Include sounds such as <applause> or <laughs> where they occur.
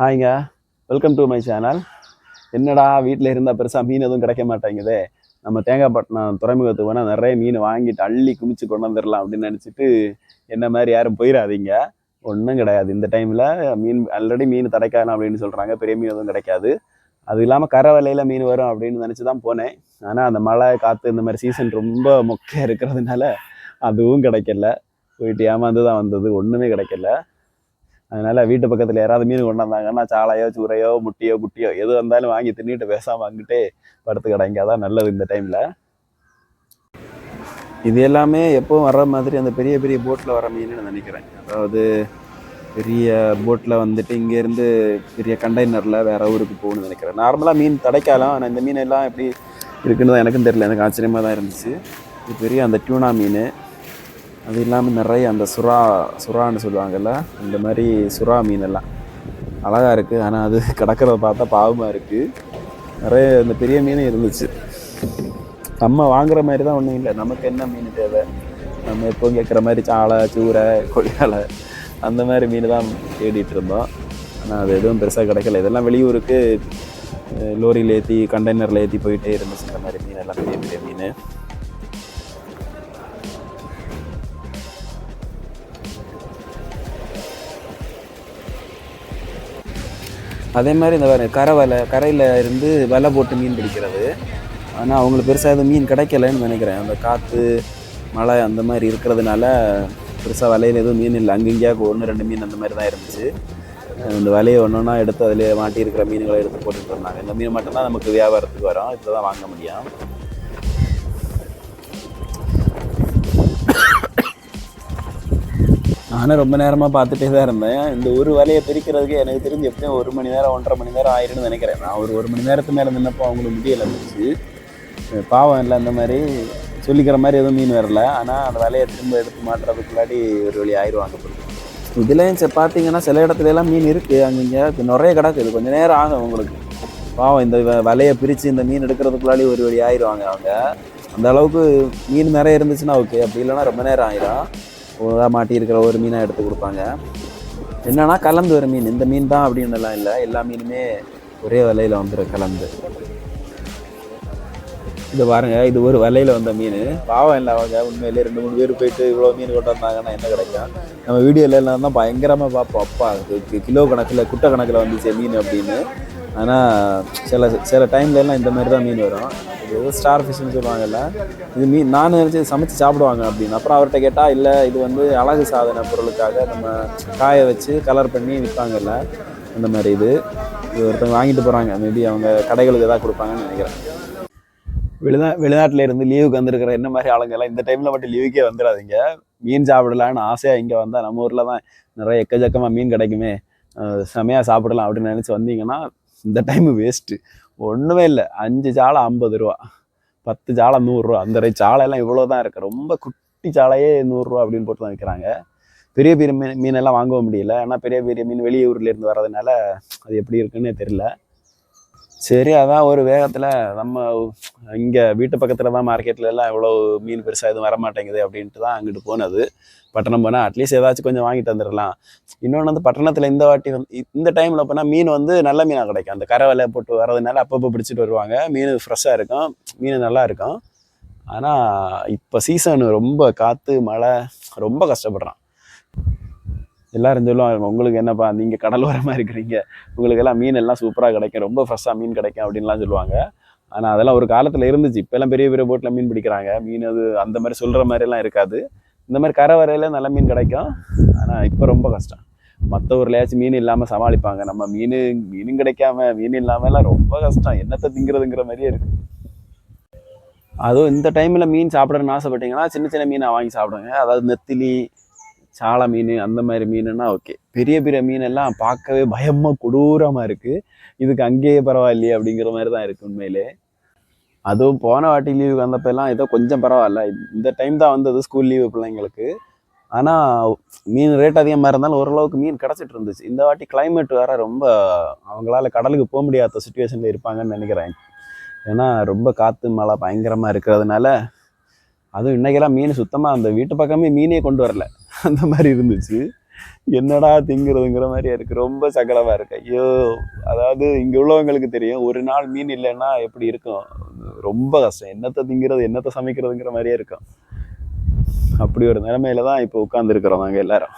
ஹாய்ங்க welcome to my channel என்னடா வீட்டில் இருந்தால் பெருசாக மீன் எதுவும் கிடைக்க மாட்டேங்குதே. நம்ம தேங்காய்பட்டினம் துறைமுகத்துக்கு வேணால் நிறைய மீன் வாங்கிட்டு அள்ளி குமிச்சு கொண்டு வந்துடலாம் அப்படின்னு நினச்சிட்டு என்ன மாதிரி யாரும் போயிடாதீங்க ஒன்றும் கிடையாது. இந்த டைமில் மீன் ஆல்ரெடி மீன் கிடைக்காது அப்படின்னு சொல்கிறாங்க பெரிய மீன் எதுவும் கிடைக்காது. அது இல்லாமல் கரை வலையில் மீன் வரும் அப்படின்னு நினச்சி தான் போனேன். ஆனால் அந்த மழை காற்று இந்த மாதிரி சீசன் ரொம்ப மொக்கையாக இருக்கிறதுனால அதுவும் கிடைக்கல. போயிட்டு ஏமாந்து தான் வந்தது. ஒன்றுமே கிடைக்கல. அதனால வீட்டு பக்கத்தில் யாராவது மீன் கொண்டு வந்தாங்கன்னா சாலையோ சூறையோ முட்டியோ குட்டியோ எது வந்தாலும் வாங்கி தின்னுட்டு பேசாமல் வாங்கிட்டு படுத்து கிடங்காதான் நல்லது இந்த டைமில் இது எல்லாமே எப்போவும் வர்ற மாதிரி அந்த பெரிய பெரிய போட்டில் வர மீன்னு நினைக்கிறேன். அதாவது பெரிய போட்டில் வந்துட்டு இங்கேருந்து பெரிய கண்டெய்னரில் வேற ஊருக்கு போகணும்னு நினைக்கிறேன். நார்மலாக மீன் தடைக்காலம் ஆனால் இந்த மீன் எல்லாம் எப்படி இருக்குன்னு தான் எனக்கும் தெரியல. எனக்கு ஆச்சரியமாக தான் இருந்துச்சு. இது பெரிய அந்த டியூனா மீன். அது இல்லாமல் நிறைய அந்த சுறா சுறான்னு சொல்லுவாங்கல்ல இந்த மாதிரி சுறா மீன் எல்லாம் அழகாக இருக்குது ஆனால் அது <laughs> கிடக்கிறத பார்த்தா பாவமாக இருக்குது நிறைய இந்த பெரிய மீன் இருந்துச்சு. நம்ம வாங்குற மாதிரி தான் ஒன்றும் இல்லை. நமக்கு என்ன மீன் தேவை? நம்ம எப்போ கேட்குற மாதிரி சாலை சூரை கொடியாலை அந்த மாதிரி மீன் தான் தேடிட்டு இருந்தோம். ஆனால் அது எதுவும் பெருசாக கிடைக்கல. இதெல்லாம் வெளியூருக்கு லோரியில் ஏற்றி கண்டெய்னரில் ஏற்றி போயிட்டே இருந்துச்சு. இந்த மாதிரி மீன் எல்லாம் பெரிய பெரிய மீன். அதே மாதிரி இந்த பாருங்க, கரை வலை கரையில் இருந்து வலை போட்டு மீன் பிடிக்கிறது. ஆனால் அவங்களுக்கு பெருசாக எதுவும் மீன் கிடைக்கலன்னு நினைக்கிறேன். அந்த காற்று மழை அந்த மாதிரி இருக்கிறதுனால பெருசாக வலையில் எதுவும் மீன் இல்லை. அங்கங்கேயா ஒன்று ரெண்டு மீன் அந்த மாதிரி தான் இருந்துச்சு. இந்த வலையை ஒன்று ஒன்றா எடுத்து அதில் மாட்டி இருக்கிற மீன்களை எடுத்து போட்டுட்டு இருந்தாங்க. இந்த மீன் மட்டும்தான் நமக்கு வியாபாரத்துக்கு வரும். இப்போ தான் வாங்க முடியும். நானும் ரொம்ப நேரமாக பார்த்துட்டே தான் இருந்தேன். இந்த ஒரு வலையை பிரிக்கிறதுக்கு எனக்கு தெரிஞ்சு எப்படியும் ஒரு மணி நேரம் ஒன்றரை மணி நேரம் ஆயிரும்னு நினைக்கிறேன். நான் ஒரு ஒரு மணி நேரத்து மேலே நின்னப்போ அவங்களுக்கு முடியலை இருந்துச்சு பாவம் இல்லை அந்த மாதிரி சொல்லிக்கிற மாதிரி எதுவும் மீன் வரல. ஆனால் அந்த வலையை திரும்ப எடுத்து மாட்டுறதுக்குள்ளாடி ஒரு வழி ஆயிடுவாங்க இதுலேயும் சரி பார்த்தீங்கன்னா சில இடத்துல எல்லாம் மீன் இருக்குது அங்கங்கே நிறைய கிடக்குது கொஞ்சம் நேரம் ஆகும் உங்களுக்கு பாவம் இந்த வலையை பிரித்து இந்த மீன் எடுக்கிறதுக்குள்ளாடி ஒரு வழி ஆயிடுவாங்க அவங்க. அந்த அளவுக்கு மீன் நிறைய இருந்துச்சுன்னா ஓகே அப்படி இல்லைன்னா ரொம்ப நேரம் ஆயிரும். ஒழுங்காக மாட்டி இருக்கிற ஒரு மீனாக எடுத்து கொடுப்பாங்க. என்னன்னா கலந்து ஒரு மீன். இந்த மீன் தான் அப்படின்னுலாம் இல்லை. எல்லா மீனுமே ஒரே வலையில் வந்துடும் கலந்து. இது பாருங்க இது ஒரு வலையில் வந்த மீன். பாவம் இல்லை அவங்க. உண்மையிலே ரெண்டு மூணு பேர் போயிட்டு இவ்வளோ மீன் கொண்டு வந்தாங்கன்னா என்ன கிடைக்கும்? நம்ம வீடியோவில் எல்லாம் தான் பயங்கரமாக பார்ப்போம். அப்பா கிலோ கணக்கில் குட்டை கணக்கில் வந்துச்சு மீன் அப்படின்னு. ஆனால் சில சில டைம்ல எல்லாம் இந்த மாதிரி தான் மீன் வரும். இது ஏதோ ஸ்டார் ஃபிஷ்னு சொல்லுவாங்கல்ல. இது மீன் நான் நினச்சி சமைச்சு சாப்பிடுவாங்க அப்படின்னு. அப்புறம் அவர்கிட்ட கேட்டால் இல்லை இது வந்து அழகு சாதன பொருளுக்காக நம்ம காய வச்சு கலர் பண்ணி விற்பாங்கல்ல. அந்த மாதிரி இது. இது ஒருத்தவங்க வாங்கிட்டு போகிறாங்க மேபி அவங்க கடைகளுக்கு எதாவது கொடுப்பாங்கன்னு நினைக்கிறேன். வெளிநா வெளிநாட்டில் இருந்து லீவுக்கு வந்திருக்கிற என்ன மாதிரி ஆளுங்கெல்லாம் இந்த டைமில் மட்டும் லீவுக்கே வந்துடாதீங்க மீன் சாப்பிடலான்னு ஆசையாக இங்கே வந்தால் நம்ம ஊரில் தான் நிறைய எக்கச்சக்கமாக மீன் கிடைக்குமே. செமையாக சாப்பிடலாம் அப்படின்னு நினச்சி வந்தீங்கன்னா இந்த டைம் வேஸ்ட்டு ஒன்றுமே இல்லை. அஞ்சு சாலை ஐம்பது ரூபா. பத்து சாலை நூறுரூவா அந்த ரேட் சாலையெல்லாம் இவ்வளோ தான் இருக்குது ரொம்ப குட்டி சாலையே நூறுரூவா அப்படின்னு போட்டு தான் விற்கிறாங்க பெரிய பெரிய மீன் மீனெல்லாம் வாங்கவும் முடியல. ஏன்னா பெரிய பெரிய மீன் வெளியூர்லேருந்து வர்றதுனால அது எப்படி இருக்குன்னே தெரில சரி அதான் ஒரு வேகத்தில் நம்ம இங்கே வீட்டு பக்கத்தில் தான் மார்க்கெட்லலாம் இவ்வளோ மீன் பெருசாக எதுவும் வர மாட்டேங்குது அப்படின்ட்டு தான் அங்கிட்டு போனது. பட்டணம் போனால் அட்லீஸ்ட் ஏதாச்சும் கொஞ்சம் வாங்கிட்டு வந்துடலாம் இன்னொன்று வந்து பட்டணத்தில் இந்த வாட்டி வந்து இந்த டைமில் போனால் மீன் வந்து நல்ல மீனாக கிடைக்கும். அந்த கரை வலை போட்டு வரதுனால அப்பப்போ பிடிச்சிட்டு வருவாங்க. மீன் ஃப்ரெஷ்ஷாக இருக்கும். மீன் நல்லா இருக்கும். ஆனால் இப்போ சீசன் ரொம்ப காற்று மழை ரொம்ப கஷ்டப்படுறான். எல்லாரும் சொல்லுவாங்க உங்களுக்கு என்னப்பா நீங்கள் கடலோரமாக இருக்கிறீங்க. உங்களுக்கு எல்லாம் மீன் எல்லாம் சூப்பராக கிடைக்கும். ரொம்ப ஃப்ரெஷ்ஷாக மீன் கிடைக்கும். அப்படின்லாம் சொல்லுவாங்க. ஆனால் அதெல்லாம் ஒரு காலத்தில் இருந்துச்சு. இப்போல்லாம் பெரிய பெரிய போட்டில் மீன் பிடிக்கிறாங்க. மீன் அது அந்த மாதிரி சொல்கிற மாதிரிலாம் இருக்காது. இந்த மாதிரி கரை வரையில் நல்ல மீன் கிடைக்கும். ஆனால் இப்போ ரொம்ப கஷ்டம். மற்ற ஊர்லயாச்சும் மீன் இல்லாமல் சமாளிப்பாங்க. நம்ம மீன் மீனும் கிடைக்காம மீன் இல்லாமலாம் ரொம்ப கஷ்டம். என்னத்தை திங்கிறதுங்கிற மாதிரியே இருக்குது அதுவும் இந்த டைமில் மீன் சாப்பிட்றன்னு ஆசைப்பட்டீங்கன்னா சின்ன சின்ன மீனை வாங்கி சாப்பிடுங்க. அதாவது நெத்திலி சாலை மீன் அந்த மாதிரி மீனுன்னா ஓகே பெரிய பெரிய மீனெல்லாம் பார்க்கவே பயமாக கொடூரமாக இருக்குது இதுக்கு அங்கேயே பரவாயில்லையே அப்படிங்கிற மாதிரி தான் இருக்குது உண்மையிலே. அதுவும் போன வாட்டி லீவு வந்தப்பெல்லாம் ஏதோ கொஞ்சம் பரவாயில்ல. இந்த டைம் தான் வந்தது ஸ்கூல் லீவு பிள்ளைங்களுக்கு. ஆனால் மீன் ரேட் அதிகமாக இருந்தாலும் ஓரளவுக்கு மீன் கிடச்சிட்டு இருந்துச்சு. இந்த வாட்டி கிளைமேட் வேறு ரொம்ப அவங்களால கடலுக்கு போக முடியாத சுச்சுவேஷனில் இருப்பாங்கன்னு நினைக்கிறேன். ஏன்னா ரொம்ப காற்று மழை பயங்கரமாக இருக்கிறதுனால அதுவும் இன்றைக்கெல்லாம் மீன் சுத்தமாக அந்த வீட்டு பக்கமே மீனே கொண்டு வரல. அந்த மாதிரி இருந்துச்சு. என்னடா திங்கிறதுங்கிற மாதிரியா இருக்கு. ரொம்ப சங்கடமா இருக்கு. ஐயோ அதாவது இங்க உள்ளவங்களுக்கு தெரியும் ஒரு நாள் மீன் இல்லைன்னா எப்படி இருக்கும்? ரொம்ப கஷ்டம். என்னத்தை திங்கிறது என்னத்தை சமைக்கிறதுங்கிற மாதிரியே இருக்கும். அப்படி ஒரு நிலைமையில தான் இப்போ உட்காந்துருக்குறோம் நாங்கள் எல்லாரும்.